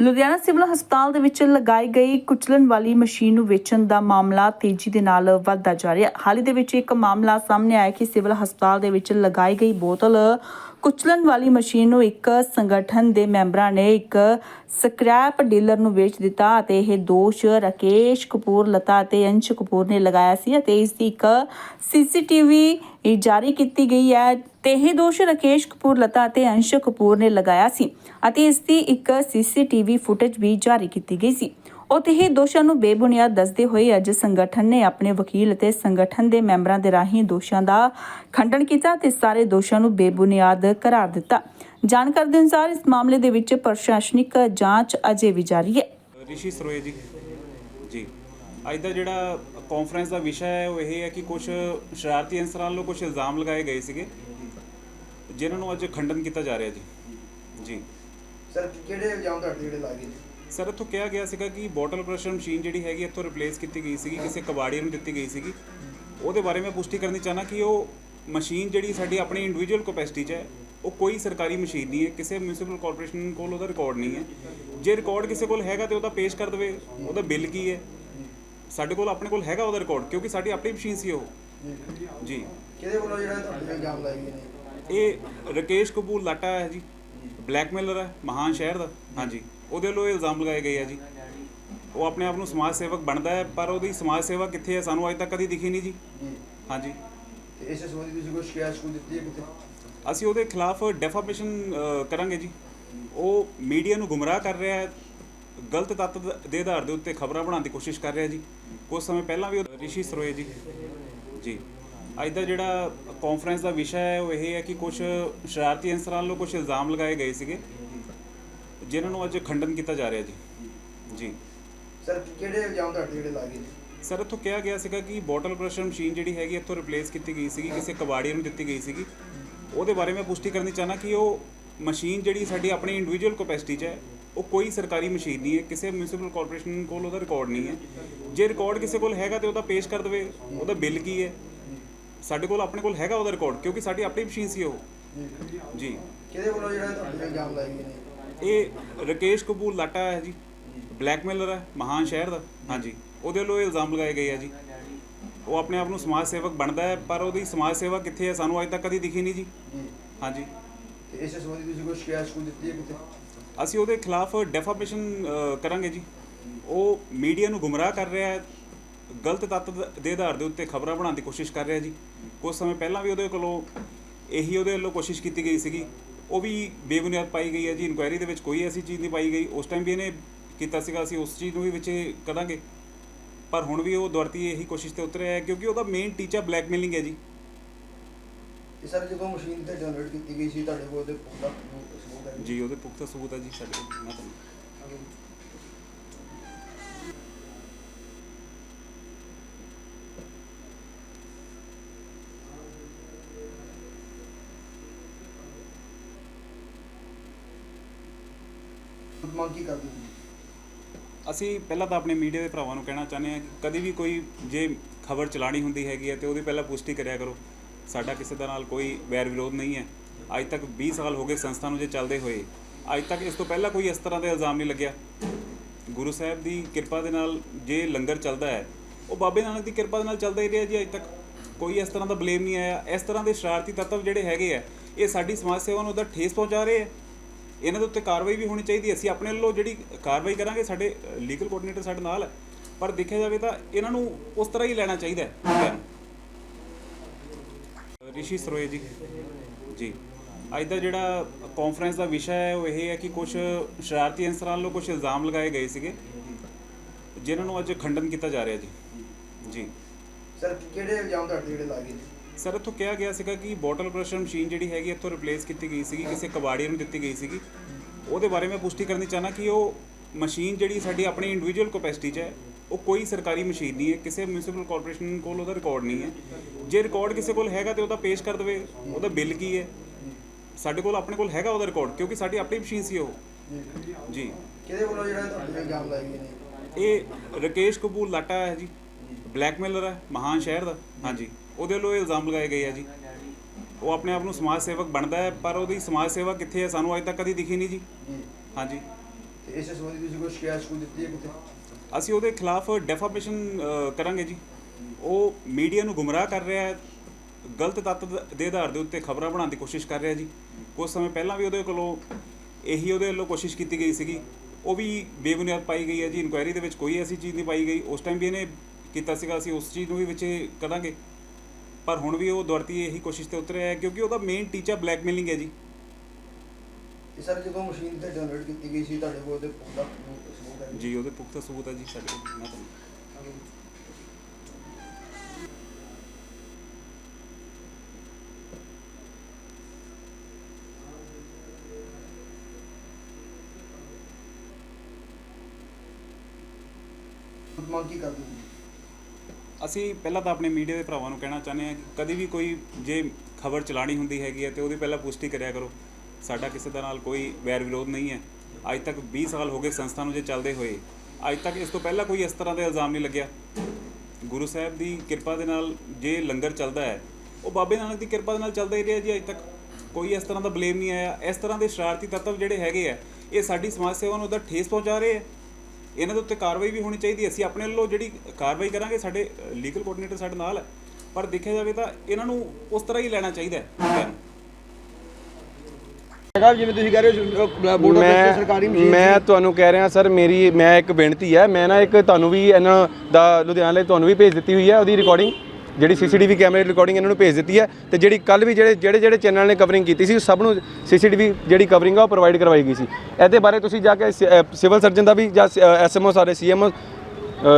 Ludhiana civil ਹਸਪਤਾਲ ਦੇ ਵਿੱਚ ਲਗਾਈ ਗਈ ਕੁਚਲਣ ਵਾਲੀ ਮਸ਼ੀਨ ਨੂੰ ਵੇਚਣ ਦਾ ਮਾਮਲਾ ਤੇਜ਼ੀ ਦੇ ਨਾਲ ਵੱਧਦਾ ਜਾ ਰਿਹਾ। ਹੈ ਹਾਲ ਹੀ ਦੇ ਵਿੱਚ ਇੱਕ ਮਾਮਲਾ ਸਾਹਮਣੇ ਆਇਆ ਕਿ ਸਿਵਲ ਹਸਪਤਾਲ ਦੇ ਵਿੱਚ ਲਗਾਈ ਗਈ ਬੋਤਲ ਕੁਚਲਣ ਵਾਲੀ ਮਸ਼ੀਨ ਨੂੰ ਇੱਕ ਸੰਗਠਨ ਦੇ ਮੈਂਬਰਾਂ ਨੇ ਇੱਕ ਸਕ੍ਰੈਪ ਡੀਲਰ ਨੂੰ ਵੇਚ ਦਿੱਤਾ ਅਤੇ ਇਹ ਦੋਸ਼ ਰਾਕੇਸ਼ ਕਪੂਰ, ਲਤਾ ਅਤੇ ਅੰਸ਼ ਕਪੂਰ ਨੇ ਲਗਾਇਆ ਸੀ ਅਤੇ ਇਸ ਦੀ ਇੱਕ ਸੀਸੀਟੀਵੀ ਜਾਰੀ ਕੀਤੀ ਗਈ ਹੈ ਤੇ ਇਹ ਦੋਸ਼ ਰਾਕੇਸ਼ ਕਪੂਰ, ਲਤਾ ਅਤੇ ਅੰਸ਼ ਕਪੂਰ ਨੇ ਲਗਾਇਆ ਸੀ ਅਤੇ ਇਸ ਦੀ ਇੱਕ ਸੀਸੀਟੀਵੀ ਫੁਟੇਜ ਵੀ ਜਾਰੀ ਕੀਤੀ ਗਈ ਸੀ। ਅਤੇ ਇਹ ਦੋਸ਼ਾਂ ਨੂੰ ਬੇਬੁਨਿਆਦ ਦੱਸਦੇ ਹੋਏ ਅੱਜ ਸੰਗਠਨ ਨੇ ਆਪਣੇ ਵਕੀਲ ਅਤੇ ਸੰਗਠਨ ਦੇ ਮੈਂਬਰਾਂ ਦੇ ਰਾਹੀਂ ਦੋਸ਼ਾਂ ਦਾ ਖੰਡਨ ਕੀਤਾ ਤੇ ਸਾਰੇ ਦੋਸ਼ਾਂ ਨੂੰ ਬੇਬੁਨਿਆਦ ਕਰਾਰ ਦਿੱਤਾ। ਜਾਣਕਾਰੀ ਦੇ ਅਨੁਸਾਰ ਇਸ ਮਾਮਲੇ ਦੇ ਵਿੱਚ ਪ੍ਰਸ਼ਾਸਨਿਕ ਜਾਂਚ ਅਜੇ ਵੀ ਜਾਰੀ ਹੈ। ਰਿਸ਼ੀ ਸਰੋਏ ਜੀ। ਜੀ। ਅੱਜ ਦਾ ਜਿਹੜਾ ਕਾਨਫਰੰਸ ਦਾ ਵਿਸ਼ਾ ਹੈ ਉਹ ਇਹ ਹੈ ਕਿ ਕੁਝ ਸ਼ਰਾਰਤੀ ਅਨਸਰਾਂ ਵੱਲੋਂ ਕੁਝ ਇਲਜ਼ਾਮ ਲਗਾਏ ਗਏ ਸੀਗੇ ਜਿਨ੍ਹਾਂ ਨੂੰ ਅੱਜ ਖੰਡਨ ਕੀਤਾ ਜਾ ਰਿਹਾ ਜੀ। ਜੀ। ਸਰ ਕਿਹੜੇ ਇਲਜ਼ਾਮ ਤੁਹਾਡੇ ਜਿਹੜੇ ਲਾਗੇ ਨੇ? ਸਰ ਇੱਥੋਂ ਕਿਹਾ ਗਿਆ ਸੀਗਾ ਕਿ ਬੋਟਲ ਪ੍ਰੈਸ਼ਰ ਮਸ਼ੀਨ ਜਿਹੜੀ ਹੈਗੀ ਇੱਥੋਂ ਰਿਪਲੇਸ ਕੀਤੀ ਗਈ ਸੀਗੀ ਕਿਸੇ ਕਬਾੜੀਏ ਨੂੰ ਦਿੱਤੀ ਗਈ ਸੀਗੀ। ਉਹਦੇ ਬਾਰੇ ਮੈਂ ਪੁਸ਼ਟੀ ਕਰਨੀ ਚਾਹਨਾ ਕਿ ਉਹ ਮਸ਼ੀਨ ਜਿਹੜੀ ਸਾਡੀ ਆਪਣੀ ਇੰਡੀਵਿਜੂਅਲ ਕਪੈਸਿਟੀ 'ਚ ਹੈ ਉਹ ਕੋਈ ਸਰਕਾਰੀ ਮਸ਼ੀਨ ਨਹੀਂ ਹੈ ਕਿਸੇ ਮਿਊਨਿਸਪਲ ਕਾਰਪੋਰੇਸ਼ਨ ਕੋਲ ਉਹਦਾ ਰਿਕਾਰਡ ਨਹੀਂ ਹੈ। ਜੇ ਰਿਕਾਰਡ ਕਿਸੇ ਕੋਲ ਹੈਗਾ ਤੇ ਉਹਦਾ ਪੇਸ਼ ਕਰ ਦੇਵੇ ਉਹਦਾ ਬਿੱਲ ਕੀ ਹੈ? ਸਾਡੇ ਕੋਲ ਆਪਣੇ ਕੋਲ ਹੈਗਾ ਉਹਦਾ ਰਿਕਾਰਡ ਕਿਉਂਕਿ ਸਾਡੀ ਆਪਣੀ ਮਸ਼ੀਨ ਸੀ ਉਹ। ਜੀ। ਕਿਹਦੇ ਵੱਲੋਂ ਜਿਹੜਾ ਤੁਹਾਡੇ ਤੇ ਇਲਜ਼ਾਮ ਲਾਏ ਗਏ ਨੇ? ਇਹ ਰਕੇਸ਼ ਕਪੂਰ ਲਾਟਾ ਹੈ ਜੀ। ਬਲੈਕਮੇਲਰ ਹੈ ਮਹਾਨ ਸ਼ਹਿਰ ਦਾ। ਹਾਂਜੀ। ਉਹਦੇ ਇਹ ਇਲਜ਼ਾਮ ਲਗਾਏ ਗਏ ਆ ਜੀ। ਉਹ ਆਪਣੇ ਆਪ ਨੂੰ ਸਮਾਜ ਸੇਵਕ ਬਣਦਾ ਹੈ ਪਰ ਉਹਦੀ ਸਮਾਜ ਸੇਵਾ ਕਿੱਥੇ ਹੈ ਸਾਨੂੰ ਅੱਜ ਤੱਕ ਕਦੀ ਦਿਖੀ ਨਹੀਂ ਜੀ। ਹਾਂਜੀ। ਤੇ ਇਸੇ ਸੰਬੰਧੀ ਤੁਸੀਂ ਕੋਈ ਸ਼ਿਕਾਇਤ ਸਕੂਲ ਦਿੱਤੀ ਹੈ ਕਿਤੇ? ਅਸੀਂ ਉਹਦੇ ਖਿਲਾਫ ਡੈਫਾਮੇਸ਼ਨ ਕਰਾਂਗੇ ਜੀ। ਉਹ ਮੀਡੀਆ ਨੂੰ ਗੁੰਮਰਾਹ ਕਰ ਰਿਹਾ ਹੈ ਗਲਤ ਤੱਤ ਦੇ ਆਧਾਰ ਦੇ ਉੱਤੇ ਖਬਰਾਂ ਬਣਾਉਣ ਦੀ ਕੋਸ਼ਿਸ਼ ਕਰ ਰਿਹਾ ਜੀ। ਕੁਝ ਸਮੇਂ ਪਹਿਲਾਂ ਵੀ ਉਹ ਰਿਸ਼ੀ ਸਰੋਏ ਜੀ। ਜੀ। ਅੱਜ ਦਾ ਜਿਹੜਾ ਕਾਨਫਰੰਸ ਦਾ ਵਿਸ਼ਾ ਹੈ ਉਹ ਇਹ ਹੈ ਕਿ ਕੁਝ ਸ਼ਰਾਰਤੀ ਅਨਸਰਾਂ ਵੱਲੋਂ ਕੁਝ ਇਲਜ਼ਾਮ ਲਗਾਏ ਗਏ ਸੀਗੇ। ਜਿਨ੍ਹਾਂ ਨੂੰ ਅੱਜ ਖੰਡਨ ਕੀਤਾ ਜਾ ਰਿਹਾ ਜੀ। ਜੀ। ਸਰ ਕਿਹੜੇ ਇਲਜ਼ਾਮ ਤੁਹਾਡੇ ਜਿਹੜੇ ਲਾਗੇ ਨੇ? ਸਰ ਇੱਥੋਂ ਕਿਹਾ ਗਿਆ ਸੀਗਾ ਕਿ ਬੋਟਲ ਪ੍ਰੈਸ਼ਰ ਮਸ਼ੀਨ ਜਿਹੜੀ ਹੈਗੀ ਇੱਥੋਂ ਰਿਪਲੇਸ ਕੀਤੀ ਗਈ ਸੀਗੀ ਕਿਸੇ ਕਬਾੜੀਏ ਨੂੰ ਦਿੱਤੀ ਗਈ ਸੀਗੀ। ਉਹਦੇ ਬਾਰੇ ਮੈਂ ਪੁਸ਼ਟੀ ਕਰਨੀ ਚਾਹਨਾ ਕਿ ਉਹ ਮਸ਼ੀਨ ਜਿਹੜੀ ਸਾਡੀ ਆਪਣੀ ਇੰਡੀਵਿਜੂਅਲ ਕਪੈਸਿਟੀ 'ਚ ਹੈ ਉਹ ਕੋਈ ਸਰਕਾਰੀ ਮਸ਼ੀਨ ਨਹੀਂ ਹੈ ਕਿਸੇ ਮਿਊਨਿਸਪਲ ਕਾਰਪੋਰੇਸ਼ਨ ਕੋਲ ਉਹਦਾ ਰਿਕਾਰਡ ਨਹੀਂ ਹੈ। ਜੇ ਰਿਕਾਰਡ ਕਿਸੇ ਕੋਲ ਹੈਗਾ ਤੇ ਉਹਦਾ ਪੇਸ਼ ਕਰ ਦੇਵੇ ਉਹਦਾ ਬਿੱਲ ਕੀ ਹੈ? ਸਾਡੇ ਕੋਲ ਆਪਣੇ ਕੋਲ ਹੈਗਾ ਉਹਦਾ ਰਿਕਾਰਡ ਕਿਉਂਕਿ ਸਾਡੀ ਆਪਣੀ ਮਸ਼ੀਨ ਸੀ ਉਹ। ਜੀ। ਕਿਹਦੇ ਵੱਲੋਂ ਜਿਹੜਾ ਤੁਹਾਡੇ ਤੇ ਇਲਜ਼ਾਮ ਲਾਏ ਗਏ ਨੇ? ਇਹ ਰਕੇਸ਼ ਕਪੂਰ ਲਾਟਾ ਹੈ ਜੀ ਬਲੈਕਮੇਲਰ ਹੈ ਮਹਾਨ ਸ਼ਹਿਰ ਦਾ ਹਾਂਜੀ। ਉਹਦੇ ਵੱਲੋਂ ਇਹ ਇਲਜ਼ਾਮ ਲਗਾਏ ਗਏ ਆ ਜੀ। ਉਹ ਆਪਣੇ ਆਪ ਨੂੰ ਸਮਾਜ ਸੇਵਕ ਬਣਦਾ ਹੈ ਪਰ ਉਹਦੀ ਸਮਾਜ ਸੇਵਾ ਕਿੱਥੇ ਹੈ ਸਾਨੂੰ ਅੱਜ ਤੱਕ ਕਦੀ ਦਿਖੀ ਨਹੀਂ ਜੀ। ਹਾਂਜੀ। ਤੇ ਇਸੇ ਸੰਬੰਧੀ ਤੁਸੀਂ ਕੋਈ ਸ਼ਿਕਾਇਤ ਸਕੂਲ ਦਿੱਤੀ ਹੈ ਕਿਤੇ? ਅਸੀਂ ਉਹਦੇ ਖਿਲਾਫ ਡੈਫਾਮੇਸ਼ਨ ਕਰਾਂਗੇ ਜੀ। ਉਹ ਮੀਡੀਆ ਨੂੰ ਗੁੰਮਰਾਹ ਕਰ ਰਿਹਾ ਹੈ ਗਲਤ ਤੱਤ ਦੇ ਆਧਾਰ ਦੇ ਉੱਤੇ ਖਬਰਾਂ ਬਣਾਉਣ ਦੀ ਕੋਸ਼ਿਸ਼ ਕਰ ਰਿਹਾ ਜੀ। ਕੁਝ ਸਮੇਂ ਪਹਿਲਾਂ ਵੀ ਉਹਦੇ ਕੋਲੋਂ ਇਹੀ ਉਹਦੇ ਵੱਲੋਂ ਕੋਸ਼ਿਸ਼ ਕੀਤੀ ਗਈ ਸੀਗੀ। ਉਹ ਵੀ ਬੇਬੁਨਿਆਦ ਪਾਈ ਗਈ ਹੈ ਜੀ ਇਨਕੁਆਇਰੀ ਦੇ ਵਿੱਚ ਕੋਈ ਐਸੀ ਚੀਜ਼ ਨਹੀਂ ਪਾਈ ਗਈ। ਉਸ ਟਾਈਮ ਵੀ ਇਹਨੇ ਕੀਤਾ ਸੀਗਾ ਅਸੀਂ ਉਸ ਚੀਜ਼ ਨੂੰ ਵੀ ਵਿੱਚ ਕਰਾਂਗੇ। ਪਰ ਹੁਣ ਵੀ ਉਹ ਦੁਆਰਤੀ ਇਹੀ ਕੋਸ਼ਿਸ਼ ਤੇ ਉਤਰਿਆ ਹੈ ਕਿਉਂਕਿ ਉਹਦਾ ਮੇਨ ਟੀਚਰ ਬਲੈਕਮੇਲਿੰਗ ਹੈ ਜੀ। ਤੇ ਸਰ ਜਦੋਂ ਮਸ਼ੀਨ ਤੇ ਜਨਰੇਟ ਕੀਤੀ ਗਈ ਸੀ ਤੁਹਾਡੇ ਕੋਲ ਉਹਦੇ ਪੂਰਾ ਸਬੂਤ ਹੈ ਜੀ? ਉਹਦੇ ਪੁਖਤਾ ਸਬੂਤ ਹੈ ਜੀ ਸਾਡੇ ਕੋਲ। ਮੈਂ ਤੁਹਾਨੂੰ ਮੰਗ ਕੀ ਕਰਦੇ ਸੀ ਅਸੀਂ ਪਹਿਲਾਂ ਤਾਂ ਆਪਣੇ ਮੀਡੀਆ ਦੇ ਭਰਾਵਾਂ ਨੂੰ ਕਹਿਣਾ ਚਾਹੁੰਦੇ ਹਾਂ ਕਿ ਕਦੇ ਵੀ ਕੋਈ ਜੇ ਖਬਰ ਚਲਾਣੀ ਹੁੰਦੀ ਹੈਗੀ ਹੈ ਤੇ ਉਹਦੀ ਪਹਿਲਾਂ ਪੁਸ਼ਟੀ ਕਰਿਆ ਕਰੋ। ਸਾਡਾ ਕਿਸੇ ਦਾ ਨਾਲ ਕੋਈ ਵੈਰ ਵਿਰੋਧ ਨਹੀਂ ਹੈ। ਅੱਜ ਤੱਕ 20 ਸਾਲ ਹੋ ਗਏ ਸੰਸਥਾ ਨੂੰ ਜੇ ਚੱਲਦੇ ਹੋਏ, ਅੱਜ ਤੱਕ ਇਸ ਤੋਂ ਪਹਿਲਾਂ ਕੋਈ ਇਸ ਤਰ੍ਹਾਂ ਦਾ ਇਲਜ਼ਾਮ ਨਹੀਂ ਲੱਗਿਆ। ਗੁਰੂ ਸਾਹਿਬ ਦੀ ਕਿਰਪਾ ਦੇ ਨਾਲ ਜੇ ਲੰਗਰ ਚੱਲਦਾ ਹੈ, ਉਹ ਬਾਬੇ ਨਾਨਕ ਦੀ ਕਿਰਪਾ ਦੇ ਨਾਲ ਚੱਲਦਾ ਹੀ ਰਿਹਾ ਜੀ ਅੱਜ ਤੱਕ। ਕੋਈ ਇਸ ਤਰ੍ਹਾਂ ਦਾ ਬਲੇਮ ਨਹੀਂ ਆਇਆ। ਇਸ ਤਰ੍ਹਾਂ ਦੇ ਸ਼ਰਾਰਤੀ ਤੱਤਵ ਜਿਹੜੇ ਹੈਗੇ ਆ, ਇਹ ਸਾਡੀ ਸਮਾਜ ਸੇਵਾ ਨੂੰ ਉਹਦਾ ਠੇਸ ਪਹੁੰਚਾ ਰਹੇ ਆ। ਇਹਨਾਂ ਦੇ ਉੱਤੇ ਕਾਰਵਾਈ ਵੀ ਹੋਣੀ ਚਾਹੀਦੀ। ਅਸੀਂ ਆਪਣੇ ਵੱਲੋਂ ਜਿਹੜੀ ਕਾਰਵਾਈ ਕਰਾਂਗੇ ਸਾਡੇ ਲੀਗਲ ਕੋਆਰਡੀਨੇਟਰ ਸਾਡੇ ਨਾਲ ਹੈ। ਪਰ ਦੇਖਿਆ ਜਾਵੇ ਤਾਂ ਇਹਨਾਂ ਨੂੰ ਉਸ ਤਰ੍ਹਾਂ ਹੀ ਲੈਣਾ ਚਾਹੀਦਾ ਹੈ। ਰਿਸ਼ੀ ਸਰੋਏ ਜੀ। ਜੀ। ਅੱਜ ਦਾ ਜਿਹੜਾ ਕਾਨਫਰੰਸ ਦਾ ਵਿਸ਼ਾ ਹੈ ਉਹ ਇਹ ਹੈ ਕਿ ਕੁਝ ਸ਼ਰਾਰਤੀ ਅਨਸਰਾਂ ਵੱਲੋਂ ਕੁਝ ਇਲਜ਼ਾਮ ਲਗਾਏ ਗਏ ਸੀਗੇ ਜਿਨ੍ਹਾਂ ਨੂੰ ਅੱਜ ਖੰਡਨ ਕੀਤਾ ਜਾ ਰਿਹਾ ਜੀ। ਜੀ। ਸਰ ਕਿਹੜੇ ਇਲਜ਼ਾਮ ਤੁਹਾਡੇ ਜਿਹੜੇ ਲਾਗੇ ਸਰ ਇੱਥੋਂ ਕਿਹਾ ਗਿਆ ਸੀਗਾ ਕਿ ਬੋਟਲ ਪ੍ਰੈਸ਼ਰ ਮਸ਼ੀਨ ਜਿਹੜੀ ਹੈਗੀ ਇੱਥੋਂ ਰਿਪਲੇਸ ਕੀਤੀ ਗਈ ਸੀਗੀ ਕਿਸੇ ਕਬਾੜੀਏ ਨੂੰ ਦਿੱਤੀ ਗਈ ਸੀਗੀ। ਉਹਦੇ ਬਾਰੇ ਮੈਂ ਪੁਸ਼ਟੀ ਕਰਨੀ ਚਾਹਨਾ ਕਿ ਉਹ ਮਸ਼ੀਨ ਜਿਹੜੀ ਸਾਡੀ ਆਪਣੀ ਇੰਡੀਵਿਜੂਅਲ ਕਪੈਸਿਟੀ 'ਚ ਹੈ ਉਹ ਕੋਈ ਸਰਕਾਰੀ ਮਸ਼ੀਨ ਨਹੀਂ ਹੈ ਕਿਸੇ ਮਿਊਨਿਸਪਲ ਕਾਰਪੋਰੇਸ਼ਨ ਕੋਲ ਉਹਦਾ ਰਿਕਾਰਡ ਨਹੀਂ ਹੈ। ਜੇ ਰਿਕਾਰਡ ਕਿਸੇ ਕੋਲ ਹੈਗਾ ਤੇ ਉਹਦਾ ਪੇਸ਼ ਕਰ ਦੇਵੇ ਉਹਦਾ ਬਿੱਲ ਕੀ ਹੈ? ਸਾਡੇ ਕੋਲ ਆਪਣੇ ਕੋਲ ਹੈਗਾ ਉਹਦਾ ਰਿਕਾਰਡ ਕਿਉਂਕਿ ਸਾਡੀ ਆਪਣੀ ਮਸ਼ੀਨ ਸੀ ਉਹ। ਜੀ। ਕਿਹਦੇ ਵੱਲੋਂ ਜਿਹੜਾ ਤੁਹਾਡੇ ਤੇ ਇਲਜ਼ਾਮ ਗਏ ਨੇ ਇਹ ਰਕੇਸ਼ ਕਪੂਰ ਲਾਟਾ ਹੈ ਜੀ। ਬਲੈਕਮੇਲਰ ਹੈ ਮਹਾਨ ਸ਼ਹਿਰ ਦਾ। ਹਾਂਜੀ। ਉਹਦੇ ਵੱਲੋਂ ਇਹ ਇਲਜ਼ਾਮ ਲਗਾਏ ਗਏ ਆ ਜੀ। ਉਹ ਆਪਣੇ ਆਪ ਨੂੰ ਸਮਾਜ ਸੇਵਕ ਬਣਦਾ ਹੈ ਪਰ ਉਹਦੀ ਸਮਾਜ ਸੇਵਾ ਕਿੱਥੇ ਹੈ? ਸਾਨੂੰ ਅੱਜ ਤੱਕ ਕਦੀ ਦਿਖੀ ਨਹੀਂ ਜੀ। ਜੀ। ਹਾਂਜੀ। ਤੇ ਇਸੇ ਸੰਬੰਧੀ ਤੁਸੀਂ ਕੋਈ ਸ਼ਿਕਾਇਤ ਸਕੂ ਦਿੱਤੀ ਹੈ ਕਿਤੇ? ਅਸੀਂ ਉਹਦੇ ਖਿਲਾਫ ਡੈਫਾਮੇਸ਼ਨ ਕਰਾਂਗੇ ਜੀ। ਉਹ ਮੀਡੀਆ ਨੂੰ ਗੁੰਮਰਾਹ ਕਰ ਰਿਹਾ ਹੈ। ਗਲਤ ਤੱਤ ਦੇ ਆਧਾਰ ਦੇ ਉੱਤੇ ਖਬਰਾਂ ਬਣਾਉਣ ਦੀ ਕੋਸ਼ਿਸ਼ ਕਰ ਰਿਹਾ ਜੀ। ਕੁਝ ਸਮੇਂ ਪਹਿਲਾਂ ਵੀ ਉਹਦੇ ਕੋਲੋਂ ਇਹੀ ਉਹਦੇ ਵੱਲੋਂ ਕੋਸ਼ਿਸ਼ ਕੀਤੀ ਗਈ ਸੀਗੀ। ਉਹ ਵੀ ਬੇਬੁਨਿਆਦ ਪਾਈ ਗਈ ਹੈ ਜੀ। ਇਨਕੁਆਇਰੀ ਦੇ ਵਿੱਚ ਕੋਈ ਐਸੀ ਚੀਜ਼ ਨਹੀਂ ਪਾਈ ਗਈ। ਉਸ ਟਾਈਮ ਵੀ ਇਹਨੇ ਕੀਤਾ ਸੀਗਾ। ਅਸੀਂ ਉਸ ਚੀਜ਼ ਨੂੰ ਵੀ ਵਿੱਚ ਕਰਾਂਗੇ। ਪਰ ਹੁਣ ਵੀ ਉਹ ਦੁਆਰਤੀ ਇਹੀ ਕੋਸ਼ਿਸ਼ ਤੇ ਉਤਰਿਆ ਹੈ ਕਿਉਂਕਿ ਉਹਦਾ ਮੇਨ ਟੀਚਰ ਬਲੈਕਮੇਲਿੰਗ ਹੈ ਜੀ। ਤੇ ਸਰ ਜਦੋਂ ਮਸ਼ੀਨ ਤੇ ਜਨਰੇਟ ਕੀਤੀ ਗਈ ਸੀ ਤੁਹਾਡੇ ਕੋਲ ਉਹਦੇ ਪੁਖਤਾ ਸਬੂਤ ਹੈ? ਜੀ ਉਹਦੇ ਪੁਖਤਾ ਸਬੂਤ ਹੈ ਜੀ ਸਾਡੇ ਕੋਲ ਮੈਂ ਤੁਹਾਨੂੰ ਮੰਗ ਕੀ ਕਰਦੇ ਅਸੀਂ ਪਹਿਲਾਂ ਤਾਂ ਆਪਣੇ ਮੀਡੀਆ ਦੇ ਭਰਾਵਾਂ ਨੂੰ ਕਹਿਣਾ ਚਾਹੁੰਦੇ ਹਾਂ ਕਿ ਕਦੀ ਵੀ ਕੋਈ ਜੇ ਖਬਰ ਚਲਾਣੀ ਹੁੰਦੀ ਹੈਗੀ ਹੈ ਤੇ ਉਹਦੀ ਪਹਿਲਾਂ ਪੁਸ਼ਟੀ ਕਰਿਆ ਕਰੋ। ਸਾਡਾ ਕਿਸੇ ਦਾ ਨਾਲ ਕੋਈ ਵੈਰ ਵਿਰੋਧ ਨਹੀਂ ਹੈ। ਅੱਜ ਤੱਕ 20 ਸਾਲ ਹੋ ਗਏ ਸੰਸਥਾ ਨੂੰ ਜੇ ਚੱਲਦੇ ਹੋਏ। ਅੱਜ ਤੱਕ ਇਸ ਤੋਂ ਪਹਿਲਾਂ ਕੋਈ ਇਸ ਤਰ੍ਹਾਂ ਦਾ ਇਲਜ਼ਾਮ ਨਹੀਂ ਲੱਗਿਆ। ਗੁਰੂ ਸਾਹਿਬ ਦੀ ਕਿਰਪਾ ਦੇ ਨਾਲ ਜੇ ਲੰਗਰ ਚੱਲਦਾ ਹੈ, ਉਹ ਬਾਬੇ ਨਾਨਕ ਦੀ ਕਿਰਪਾ ਦੇ ਨਾਲ ਚੱਲਦਾ ਹੀ ਰਿਹਾ ਜੀ ਅੱਜ ਤੱਕ। ਕੋਈ ਇਸ ਤਰ੍ਹਾਂ ਦਾ ਬਲੇਮ ਨਹੀਂ ਆਇਆ। ਇਸ ਤਰ੍ਹਾਂ ਦੇ ਸ਼ਰਾਰਤੀ ਤੱਤਵ ਜਿਹੜੇ ਹੈਗੇ ਆ, ਇਹ ਸਾਡੀ ਸਮਾਜ ਸੇਵਾ ਨੂੰ ਉਹਦਾ ਠੇਸ ਪਹੁੰਚਾ ਰਹੇ ਆ। ਇਹਨਾਂ ਦੇ ਉੱਤੇ ਕਾਰਵਾਈ ਵੀ ਹੋਣੀ ਚਾਹੀਦੀ। ਅਸੀਂ ਆਪਣੇ ਵੱਲੋਂ ਜਿਹੜੀ ਕਾਰਵਾਈ ਕਰਾਂਗੇ ਸਾਡੇ ਲੀਗਲ ਕੋਆਰਡੀਨੇਟਰ ਸਾਡੇ ਨਾਲ ਹੈ। ਪਰ ਦੇਖਿਆ ਜਾਵੇ ਤਾਂ ਇਹਨਾਂ ਨੂੰ ਉਸ ਤਰ੍ਹਾਂ ਹੀ ਲੈਣਾ ਚਾਹੀਦਾ ਹੈ। ਹੈਗਾ ਜਿਵੇਂ ਤੁਸੀਂ ਕਹਿ ਰਹੇ ਹੋ ਬੋਰਡ ਆਫ ਸਰਕਾਰੀ ਮੈਂ ਮਸ਼ੀਨ ਮੈਂ ਤੁਹਾਨੂੰ ਕਹਿ ਰਿਹਾ ਸਰ ਮੇਰੀ ਮੈਂ ਇੱਕ ਬੇਨਤੀ ਹੈ। ਮੈਂ ਨਾ ਇੱਕ ਤੁਹਾਨੂੰ ਵੀ ਇਹਨਾਂ ਦਾ ਲੁਧਿਆਣਾ ਲਈ ਤੁਹਾਨੂੰ ਵੀ ਭੇਜ ਦਿੱਤੀ ਹੋਈ ਹੈ ਉਹਦੀ ਰਿਕਾਰਡਿੰਗ ਜਿਹੜੀ ਸੀਸੀਟੀਵੀ ਕੈਮਰੇ ਰਿਕਾਰਡਿੰਗ ਇਹਨਾਂ ਨੂੰ ਭੇਜ ਦਿੱਤੀ ਹੈ ਤੇ ਜਿਹੜੀ ਕੱਲ ਵੀ ਜਿਹੜੇ ਜਿਹੜੇ ਜਿਹੜੇ ਚੈਨਲ ਨੇ ਕਵਰਿੰਗ ਕੀਤੀ ਸੀ ਸਭ ਨੂੰ ਸੀਸੀਟੀਵੀ ਜਿਹੜੀ ਕਵਰਿੰਗ ਆ ਉਹ ਪ੍ਰੋਵਾਈਡ ਕਰਵਾਈ ਗਈ ਸੀ। ਇਹਦੇ ਬਾਰੇ ਤੁਸੀਂ ਜਾ ਕੇ ਸਿਵਲ ਸਰਜਨ ਦਾ ਵੀ ਜਾਂ ਐਸਐਮਓ ਸਾਰੇ ਸੀਐਮਓ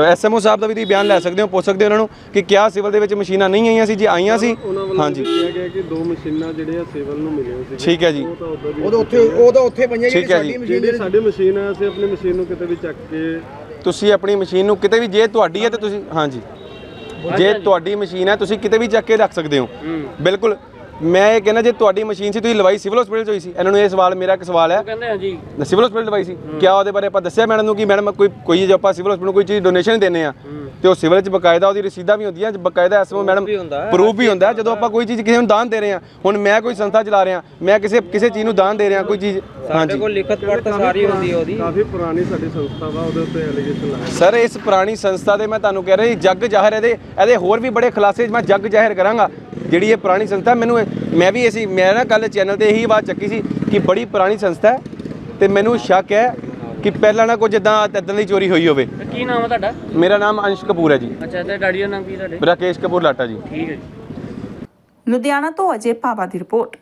ਐਸਐਮਓ ਸਾਹਿਬ ਦਾ ਵੀ ਤੁਸੀਂ ਬਿਆਨ ਲੈ ਸਕਦੇ ਹੋ ਪੁੱਛ ਸਕਦੇ ਹੋ ਉਹਨਾਂ ਨੂੰ ਕਿ ਕਿਆ ਸਿਵਲ ਦੇ ਵਿੱਚ ਮਸ਼ੀਨਾਂ ਨਹੀਂ ਆਈਆਂ ਸੀ ਜੇ ਆਈਆਂ ਸੀ। ਹਾਂਜੀ। ਕਿਹਾ ਗਿਆ ਕਿ ਦੋ ਮਸ਼ੀਨਾਂ ਜਿਹੜੀਆਂ ਸਿਵਲ ਨੂੰ ਮਿਲੀਆਂ ਸੀ ਠੀਕ ਹੈ ਜੀ। ਉਹ ਤਾਂ ਉਦੋਂ ਦੀ ਉਹਦੇ ਉੱਥੇ ਉਹਦਾ ਉੱਥੇ ਪਈਆਂ ਠੀਕ ਹੈ ਜੀ। ਸਾਡੀ ਮਸ਼ੀਨ ਜਿਹੜੀ ਸਾਡੀ ਮਸ਼ੀਨ ਹੈ ਅਸੀਂ ਆਪਣੀ ਮਸ਼ੀਨ ਨੂੰ ਕਿਤੇ ਵੀ ਚੱਕ ਕੇ ਤੁਸੀਂ ਆਪਣੀ ਮਸ਼ੀਨ ਨੂੰ ਕਿਤੇ ਵੀ ਜੇ ਤੁਹਾਡੀ ਹੈ ਤੇ ਤੁਸੀਂ ਹਾਂਜੀ। ਜੇ ਤੁਹਾਡੀ ਮਸ਼ੀਨ ਹੈ ਤੁਸੀਂ ਕਿਤੇ ਵੀ ਚੱਕ ਕੇ ਰੱਖ ਸਕਦੇ ਹੋ। ਬਿਲਕੁਲ। ਮੈਂ ਇਹ ਕਹਿੰਦਾ ਜੇ ਤੁਹਾਡੀ ਮਸ਼ੀਨ ਸੀ ਤੁਸੀਂ ਲਵਾਈ ਸਿਵਲ ਹਸਪੀਟਲ ਚ ਹੋਈ ਸੀ। ਇਹਨਾਂ ਨੂੰ ਇਹ ਸਵਾਲ ਮੇਰਾ ਇੱਕ ਸਵਾਲ ਹੈ। ਕਹਿੰਦੇ ਹਾਂ ਜੀ। ਸਿਵਲ ਹਸਪੀਟਲ ਲਵਾਈ ਸੀ। ਕਿਆ ਉਹਦੇ ਬਾਰੇ ਆਪਾਂ ਦੱਸਿਆ ਮੈਡਮ ਨੂੰ ਕਿ ਮੈਡਮ ਕੋਈ ਕੋਈ ਜੇ ਆਪਾਂ ਸਿਵਲ ਹਸਪੀਟਲ ਨੂੰ ਕੋਈ ਚੀਜ਼ ਡੋਨੇਸ਼ਨ ਦਿੰਨੇ ਆ ਤੇ ਉਹ ਸਿਵਲ ਚ ਬਕਾਇਦਾ ਉਹਦੀ ਰਸੀਦਾਂ ਵੀ ਹੁੰਦੀਆਂ ਬਕਾਇਦਾ ਐਸਐਮਓ ਮੈਡਮ ਪ੍ਰੂਫ ਵੀ ਹੁੰਦਾ ਜਦੋਂ ਆਪਾਂ ਕੋਈ ਚੀਜ਼ ਕਿਸੇ ਨੂੰ ਦਾਨ ਦੇ ਰਹੇ ਹਾਂ ਹੁਣ ਮੈਂ ਕੋਈ ਸੰਸਥਾ ਚਲਾ ਰਿਹਾ ਮੈਂ ਕਿਸੇ ਕਿਸੇ ਚੀਜ਼ ਨੂੰ ਦਾਨ ਦੇ ਰਿਹਾ ਕੋਈ ਚੀਜ਼ ਹਾਂਜੀ ਕੋਲ ਲਿਖਤ ਪੜਤ ਸਾਰੀ ਹੁੰਦੀ ਹੈ ਉਹਦੀ। ਕਾਫੀ ਪੁਰਾਣੀ ਸਾਡੀ ਸੰਸਥਾ ਵਾ ਉਹਦੇ ਉੱਤੇ ਐਲੀਗੇਸ਼ਨ ਲਾਇਆ। ਸਰ ਇਸ ਪੁਰਾਣੀ ਸੰਸਥਾ ਦੇ ਮੈਂ ਤੁਹਾਨੂੰ ਕਹਿ ਰਿਹਾ ਜੀ ਜੱਗ ਜ਼ਾਹਿਰ ਇਹਦੇ ਇਹਦੇ ਹੋਰ ਵੀ ਬੜੇ ਖੁਲਾਸੇ ਮੈਂ ਜੱਗ ਜ਼ਾਹਿਰ ਕਰਾਂਗਾ। ਜਿਹੜੀ ਇਹ ਪੁਰਾਣੀ ਸੰਸਥਾ ਮੈਨੂੰ ਮੈਂ ਵੀ ਅਸੀਂ ਮੈਂ ਨਾ ਕੱਲ ਚੈਨਲ ਤੇ ਇਹੀ ਆਵਾਜ਼ ਚੱਕੀ ਸੀ ਕਿ ਬੜੀ ਪੁਰਾਣੀ ਸੰਸਥਾ ਹੈ ਤੇ ਮੈਨੂੰ ਸ਼ੱਕ ਹੈ ਕਿ ਪਹਿਲਾਂ ਨਾ ਕੁਝ ਇਦਾਂ ਇਦਾਂ ਦੀ ਚੋਰੀ ਹੋਈ ਹੋਵੇ। ਕੀ ਨਾਮ ਹੈ ਤੁਹਾਡਾ? ਮੇਰਾ ਨਾਮ ਅੰਸ਼ ਕਪੂਰ ਹੈ ਜੀ। ਅੱਛਾ ਤੇ ਡੈਡੀ ਦਾ ਨਾਮ ਕੀ ਤੁਹਾਡੇ? ਰਾਕੇਸ਼ ਕਪੂਰ ਲਾਟਾ ਜੀ। ਠੀਕ ਹੈ ਜੀ। ਲੁਧਿਆਣਾ ਤੋਂ ਅਜੇ ਭਾਵਾ ਦੀ ਰਿਪੋਰਟ।